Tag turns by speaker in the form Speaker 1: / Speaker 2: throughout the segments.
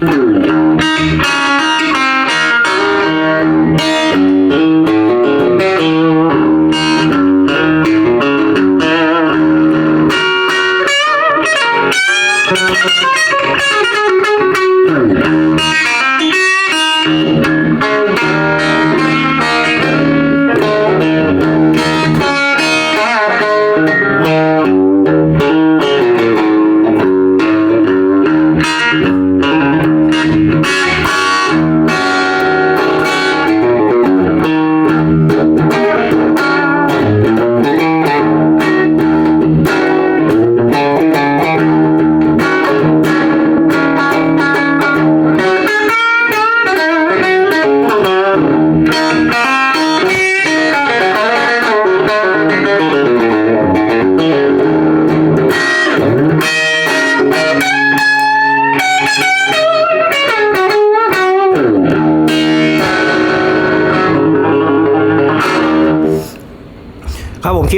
Speaker 1: ค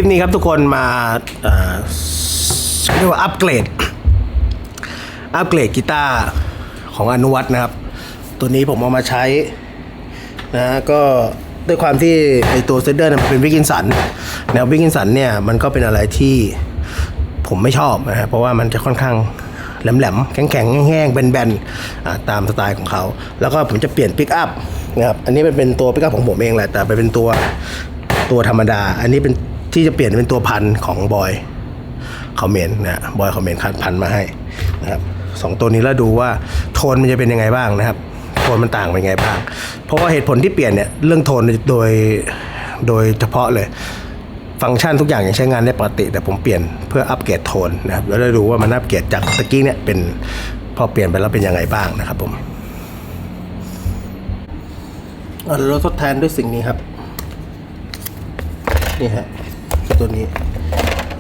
Speaker 1: คลิปนี้ครับทุกคนมาเอ่อเรียกว่าอัปเกรด อัปเกรดกีตาร์ของอนุวัตนะครับ ตัวนี้ผมเอามาใช้นะก็ด้วยความที่ไอตัวเซดเดอร์มันเป็นวิกินสันแนววิกินสันเนี่ยมันก็เป็นอะไรที่ผมไม่ชอบนะฮะเพราะว่ามันจะค่อนข้างแหลมๆ แข็งๆ แห้งๆ แบนๆ ตามสไตล์ของเขา แล้วก็ผมจะเปลี่ยนปิกอัพนะครับ อันนี้เป็นตัวปิกอัพของผมเองแหละ แต่เป็นตัวตัวธรรมดา อันนี้เป็น ที่จะเปลี่ยนเป็นตัวพันของบอยคอมเมนต์นะบอยคอมเมนต์คัดพันมาให้นะครับสองตัวนี้แล้วดูว่าโทนมันจะเป็นยังไงบ้างนะครับโทนมันต่างเป็นยังไงบ้าง เพราะว่าเหตุผลที่เปลี่ยนเนี่ยเรื่องโทนโดยโดยเฉพาะเลย ฟังก์ชันทุกอย่างยังใช้งานได้ปกติ แต่ผมเปลี่ยนเพื่ออัปเกรดโทนนะครับแล้วได้ดูว่ามันอัปเกรดจากตะกี้เนี่ยเป็นพอเปลี่ยนไปแล้วเป็นยังไงบ้างนะครับผมเอาเราทดแทนด้วยสิ่งนี้ครับนี่ฮะ ตัวนี้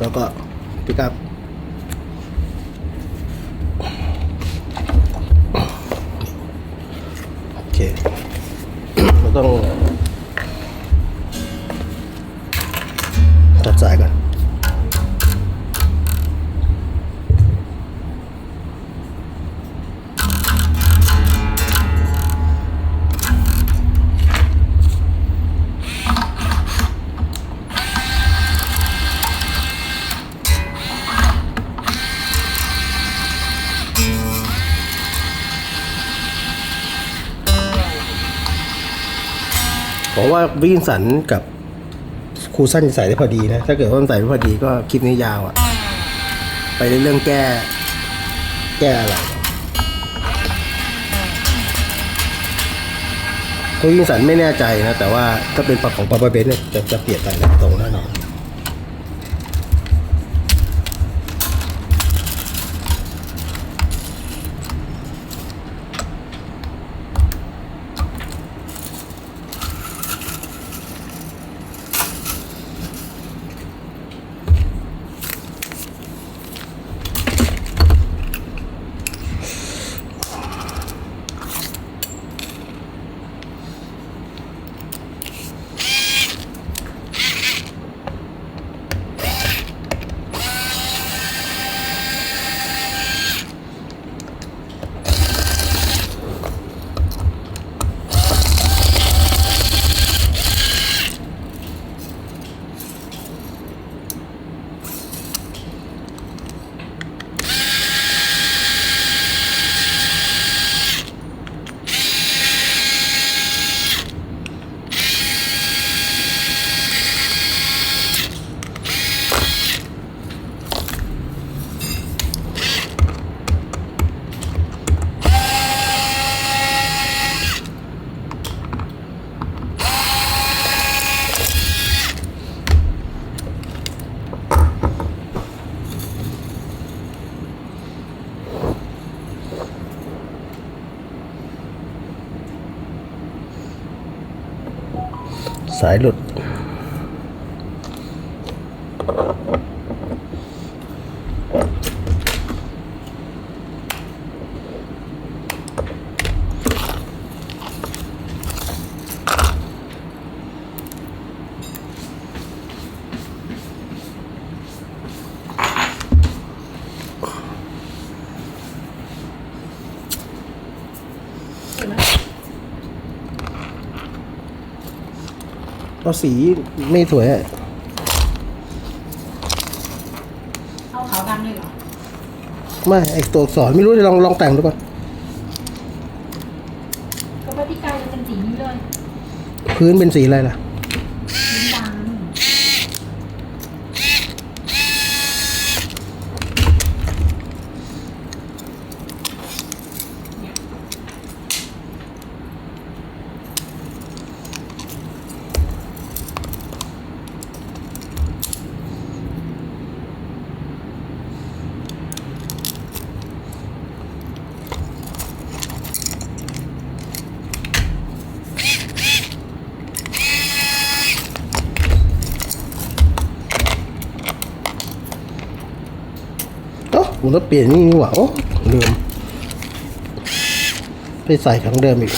Speaker 1: แล้วก็ปิกับโอเคเราต้อง ว่าวินสันกับครูสั้นจะใส่ได้พอดีนะ ถ้าเกิดว่ามันใส่ไม่พอดีก็คลิปนี้ยาวอะไปในเรื่องแก้ แก้อะไรครูวิ่งสันไม่แน่ใจนะ แต่ว่าถ้าเป็นปรับของปาปาเบนเนี่ยจะจะเปลี่ยนไปนตรงแน่นอน สายหลุด
Speaker 2: เสวยไหม
Speaker 1: เอาสีไม่สวยอะ
Speaker 2: เอาขาวดำเลยเหรอ
Speaker 1: ไม่ไอตัวอักษรไม่รู้จะลองลองแต่งดูก่อน
Speaker 2: ก็ปฏิกายจะเป็นสีนี้เลย
Speaker 1: พื้นเป็นสีอะไรล่ะ
Speaker 2: สีดำ
Speaker 1: กูต้องเปลี่ยนนี่นี่หว่าโอ้ลืมไปใส่ของเดิมอีก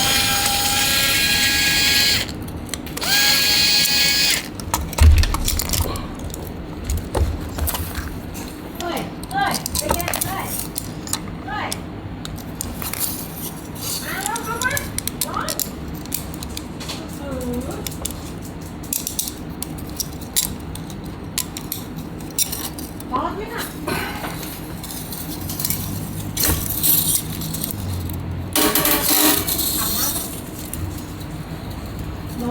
Speaker 2: เฮ้ยเฮ้ยเป็นไงเฮ้ยเฮ้ยมาแล้วเข้ามาร้อนเออร้อนไหมน่ะอาบน้ำโน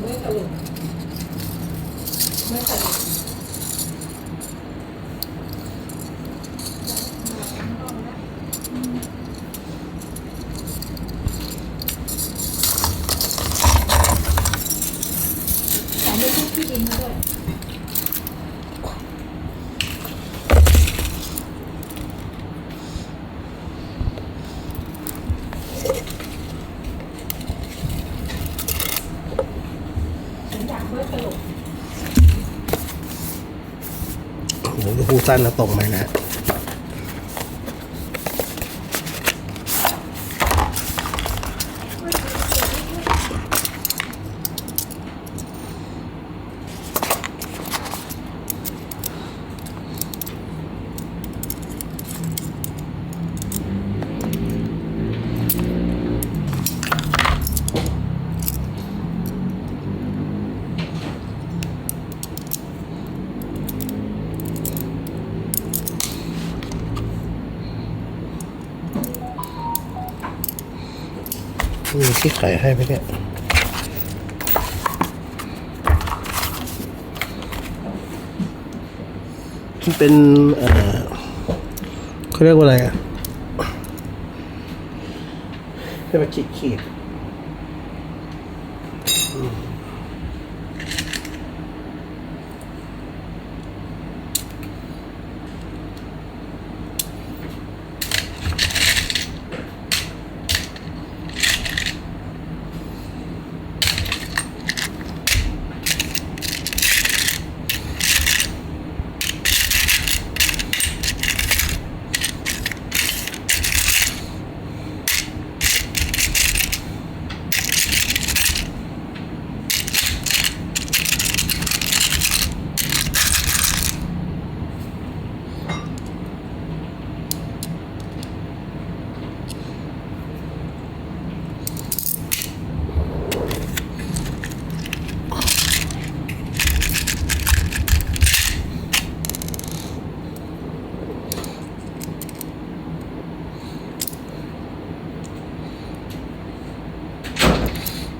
Speaker 2: ไม่ตลกไม่ตลกแต่ไม่พูดที่ดินมาด้วย ฉันอยากเบิดตลก
Speaker 1: โอ้โหพูด สั้นแล้วตรงไหมนะ มีที่ไข่ให้ไหมเนี่ยมันเป็นเอ่อเขาเรียกว่าอะไรอะให้มาขีดขีด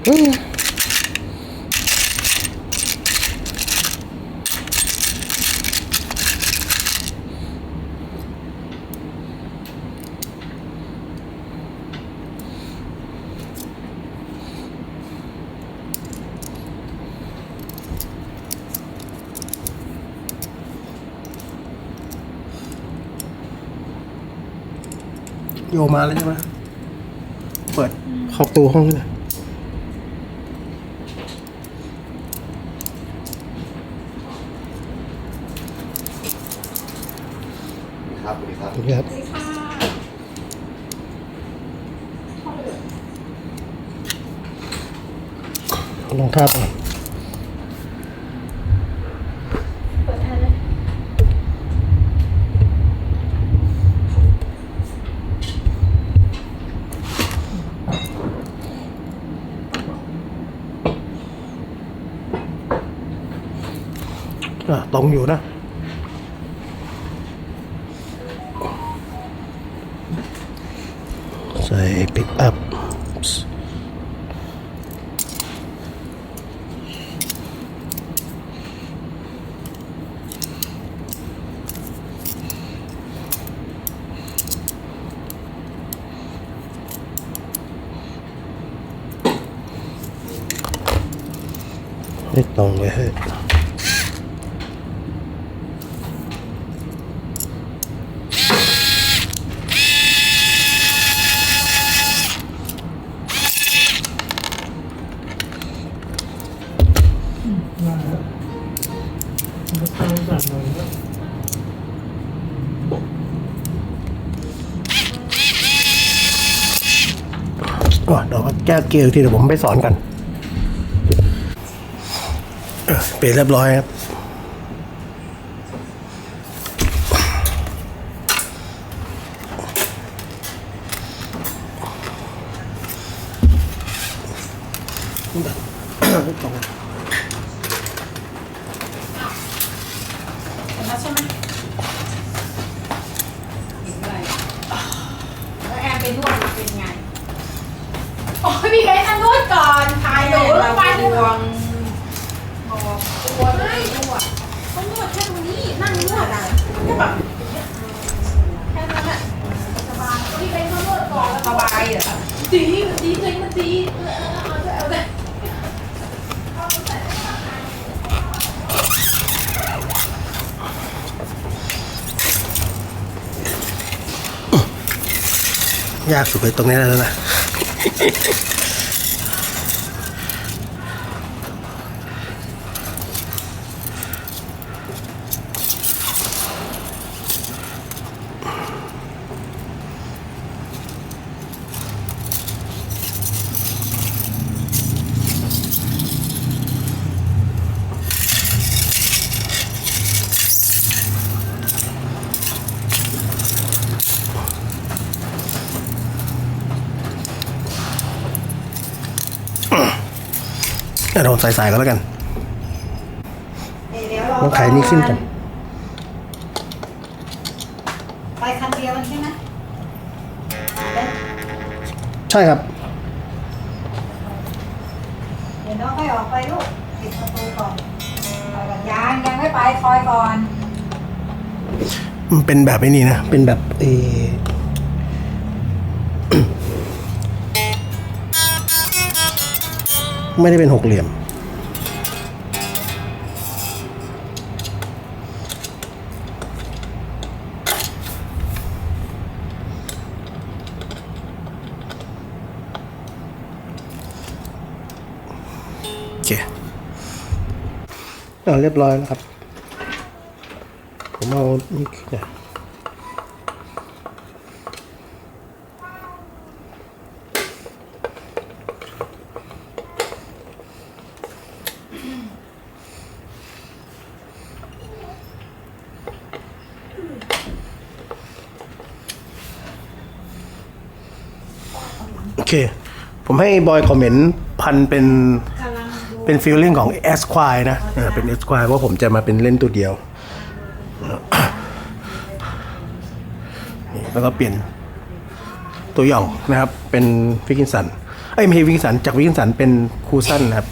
Speaker 1: โยมาแล้วใช่ไหมเปิดเข้าตู้ห้องนี่นะ ครับสวัสดีครับ
Speaker 2: สวัสดีค่ะเขาล
Speaker 1: องทาบก่อน
Speaker 2: เปิดแอร์เลย
Speaker 1: อะตรงอยู่นะ ใส่ปิกอัพ ให้ตรงเลยให้อ๋อเดี๋ยวแก้เกลียวทีเดี๋ยวผมไปสอนกัน เปลี่ยนเรียบร้อยครับ
Speaker 2: เห็นแล้วใช่ไหมเห็นอะไรแล้วแอนไปนวดมาเป็นไง โอ้ยพี่เบสมานวดก่อนถ่ายหนูลงไปดวงบอกตัวไม่นวดเขานวดแค่ตรงนี้ นั่งนวดอะแค่แบบแค่นั้นแหละสบายพี่เบสเขานวดก่อนแล้วสบายเหรอดีมันดีเลยมันดีเออเอาเอาเอาเอา
Speaker 1: ยากสุดเลยตรงนี้แล้วนะ เดี๋ยวเราใส่ๆกันแล้วกัน
Speaker 3: เดี๋ยวเรา
Speaker 1: ต้องไขนี่ขึ้นกัน
Speaker 3: ไปคันเดียวใช่ไหม
Speaker 1: ใช่ครับ
Speaker 3: เดี๋ยวน้องค่อยออกไปลูกปิดประตูก่อนเอาก่อนยังยังไม่ไปคอยก่อน
Speaker 1: มันเป็นแบบไอ้นี้นะ เป็นแบบเออไม่ได้เป็นหกเหลี่ยม เอาเรียบร้อยแล้วครับ ผมเอานี่เนี่ยโอเค ผมให้บอยคอมเมนต์พันเป็น เป็นฟีลลิ่งของ S q u i นะเออเป็น S q u i เพราะผมจะมาเป็นเล่นตัวเดียวนี่แล้วก็เปลี่ยนตัวหย่องนะครับ เป็นวิกินสัน เอ้ยไม่ใช่วิกินสัน จากวิกินสันเป็นคูสันนะครับ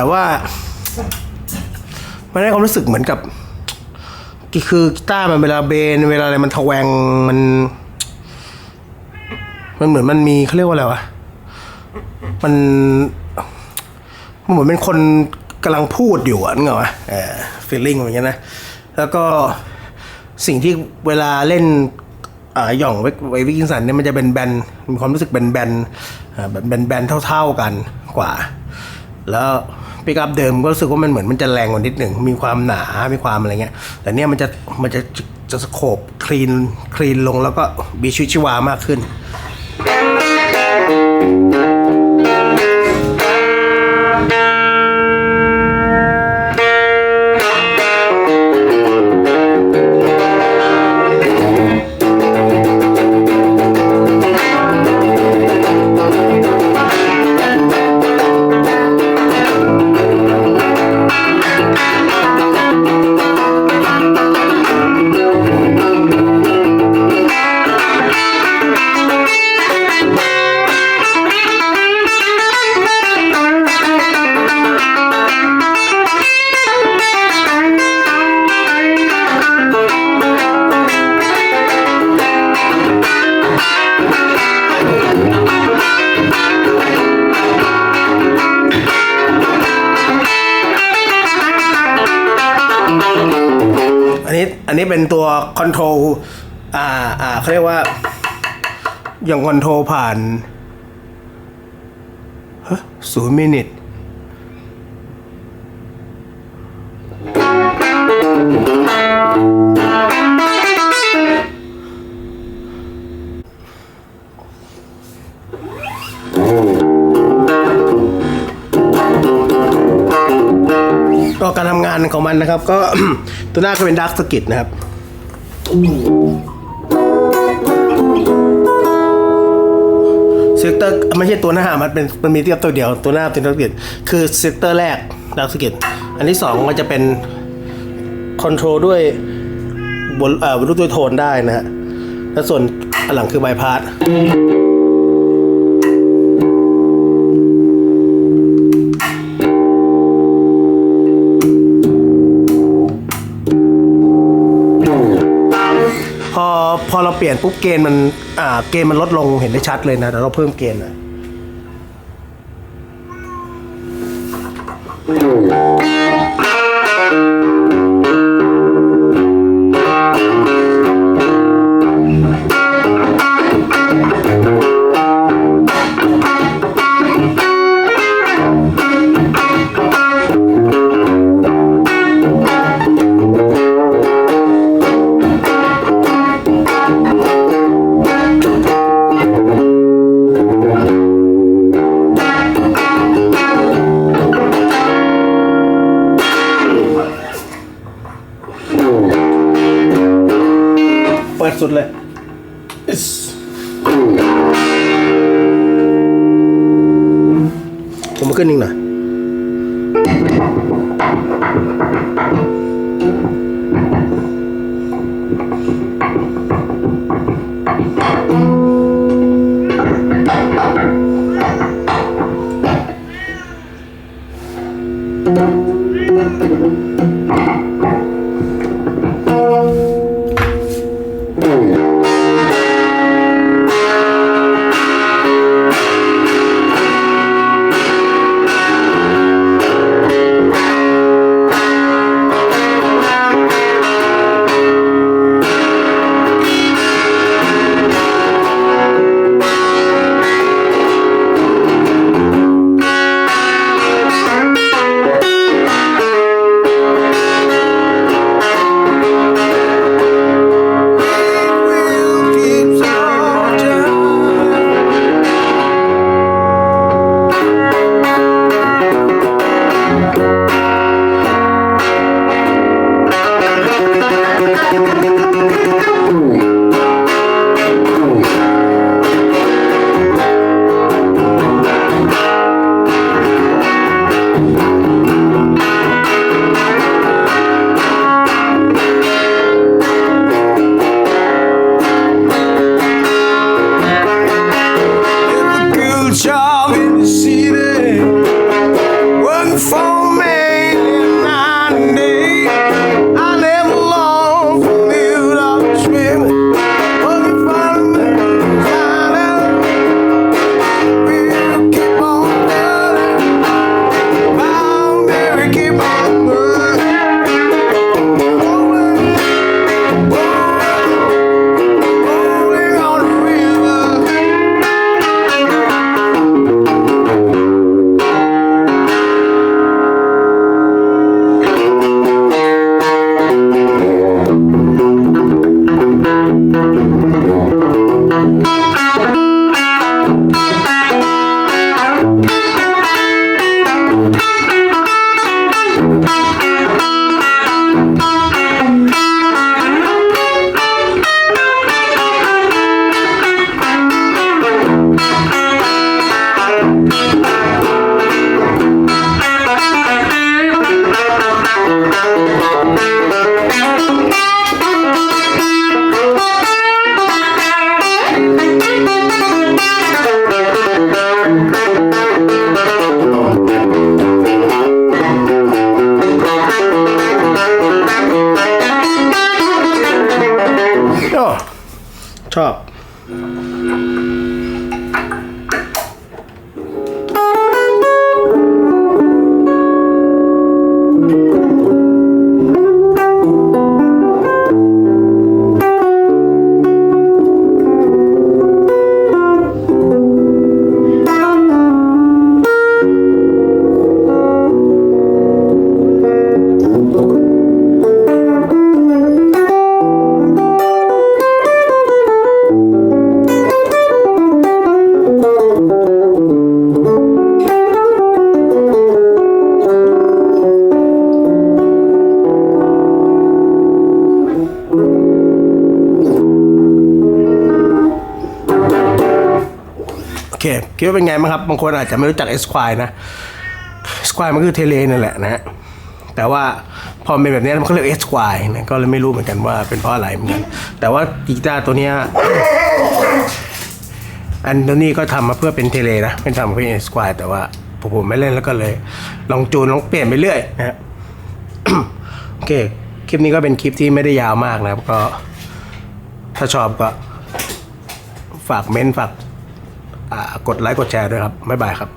Speaker 1: แบบว่า มันให้ความรู้สึกเหมือนกับคือกีตาร์มันเวลาเบนเวลาอะไรมันทแวงมัน มันเหมือนมันมีเขาเรียกว่าอะไรวะมันมันเหมือนเป็นคนกำลังพูดอยู่อะนึกออกปะเออฟีลลิ่งอย่างเงี้ยนะ แล้วก็สิ่งที่เวลาเล่นอ่าหย่องไว้ไว้วิกิงสันเนี่ยมันจะเป็นแบนมีความรู้สึกเป็นแบนอ่าแบบแบนเท่า ๆกันกว่า แล้ว ปิกอัพเดิมก็รู้สึกว่ามันเหมือนมันจะแรงกว่านิดหนึ่ง มีความหนา มีความอะไรเงี้ย แต่เนี้ยมันจะมันจะจะสโคบคลีนคลีนลงแล้วก็มีชีวิตชีวามากขึ้น คอนโทรลอ่าอ่าเขาเรียกว่า อย่างคอนโทรผ่านศูนย์มินิทก็การทำงานของมันนะครับ ก็ตัวหน้าก็เป็นดาร์กสกิ t นะครับ เซกเตอร์ไม่ใช่ตัวหน้ามันเป็นมันมีเทียบตัวเดียวตัวหน้าตัวนักเกียวคือเซกเตอร์แรกนักสกิ t อันที่สองก็จะเป็นคอนโทรลด้วยบนเอ่อบนรูปด้วยโทนได้นะฮะแล้วส่วนหลังคือบายพาส พอเราเปลี่ยนปุ๊บเกณฑ์มันอ่าเกณฑ์มันลดลงเห็นได้ชัดเลยนะเดี๋ยวเราเพิ่มเกณฑ์นะ คิดว่าเป็นไงบ้างครับ บางคนอาจจะไม่รู้จัก S q u i r e นะ S q u i r e มันคือเทเลนั่นแหละนะฮะแต่ว่าพอเป็นแบบนี้มันเขาเรียก S q u i r e นะก็เลยไม่รู้เหมือนกันว่าเป็นเพราะอะไรเหมือนกันแต่ว่ากีตาร์ตัวเนี้ยอันนี้ก็ทำมาเพื่อเป็นเทเลนะเป็นทำมาเพื่อ S q u i r e แต่ว่าผมไม่เล่นแล้วก็เลย ลองจูนลองเปลี่ยนไปเรื่อยนะฮะโอเค คลิปนี้ก็เป็นคลิปที่ไม่ได้ยาวมากนะครับก็ ถ้าชอบก็ ฝากเม้นฝาก กดไลค์กดแชร์ด้วยครับบ๊ายบายครับ